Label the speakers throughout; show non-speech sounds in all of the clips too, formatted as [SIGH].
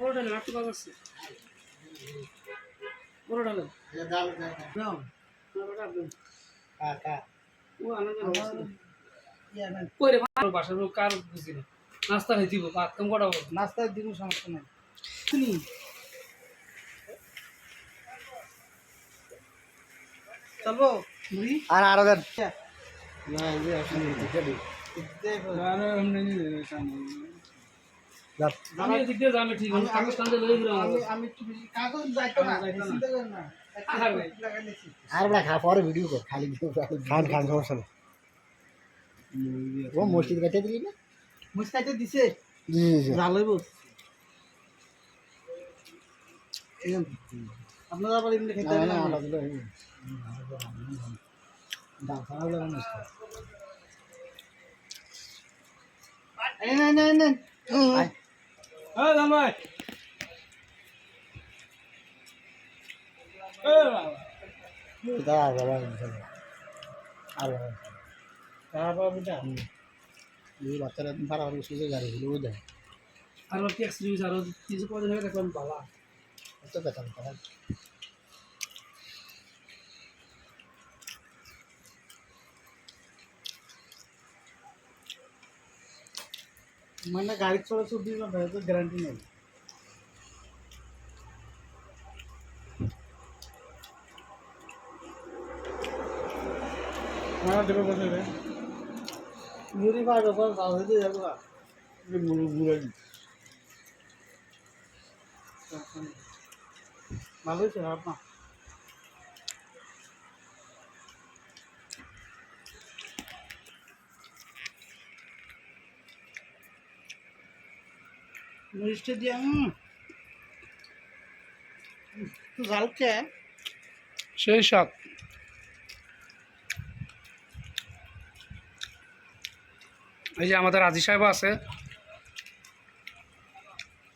Speaker 1: ডালেন আর তো কাজ আছে বড় ডালেন
Speaker 2: দাও দাও
Speaker 3: দাও
Speaker 1: বড় ডালেন
Speaker 2: কাকা
Speaker 1: ও আনন্দ
Speaker 3: আমার না
Speaker 1: কই রে আমার বাসার লোক কার বুঝি না। নাস্তা খাই দিব ভাত কম করা হবে
Speaker 3: দিব সমস্যা নাই। চলবো?
Speaker 4: আর আরও দেন।
Speaker 5: না এই যে আসলে
Speaker 3: দেখো
Speaker 5: আরে এমনি নিয়ে যাবে সামনে
Speaker 4: যাক।
Speaker 1: আমি এদিক দিয়ে যাবে ঠিক আছে। কাগজ টানতে লই গেলাম।
Speaker 3: আমি আমি একটু বেশি কাগজ যাইতো না চিন্তা করেন না।
Speaker 1: আহার ভাই।
Speaker 3: লাগাই নিছি।
Speaker 2: আর বড় খা পরে ভিডিও কর খালি ভিডিও
Speaker 4: খান খান সমস্যা নেই।
Speaker 2: ও মসজিদ কেটে দিলি না?
Speaker 3: মুস্তাইতে দিছে।
Speaker 4: জি জি জি।
Speaker 3: ভালোই বল আপনারা আবার এমনি খেতে
Speaker 2: না না
Speaker 3: না
Speaker 2: দাও খাওয়া লাগা না
Speaker 3: এই না না না
Speaker 5: হ্যাঁ জান ভাই।
Speaker 2: বাচ্চারা ভাড়া করে সুযোগ গাড়ি হলো ও দেয়
Speaker 1: আর ট্যাক্স রিউজ আর কিছু কদিন হয়ে দেখলাম বাবা।
Speaker 2: এত বেতন করা
Speaker 3: মানে গাড়ি চলাচল দিন না তো গ্যারান্টি নেই
Speaker 5: আমার দেবে বসে রে
Speaker 3: মুড়ি পাবে পর তাও হইতে যাব
Speaker 5: মুড়ি মুড়ি
Speaker 3: ভালোই ছিল মিষ্টি দিয়ে ঝাল
Speaker 1: সেই শখ এই যে আমাদের আজি সাহেব আছে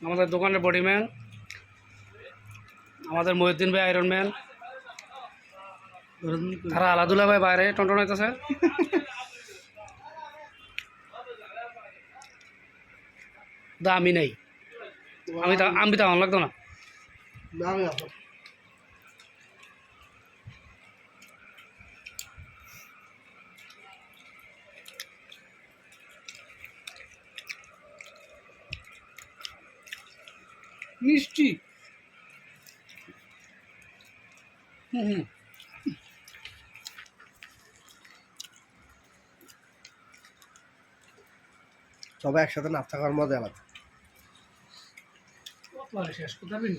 Speaker 1: আমাদের দোকানের বডিম্যান আমাদের মহিউদ্দিন ভাই আয়রন ম্যান তারা আলাদুল্লাহ ভাই বাইরে টনটন হইতেছে। [LAUGHS] দা আমি নেই। আমি তা আমি তা লাগতো না। মিষ্টি। হুম হুম।
Speaker 4: সবাই একসাথে নাস্তা খাওয়ার মজা আলাদা।
Speaker 1: আর শেষ করতে পারবেন?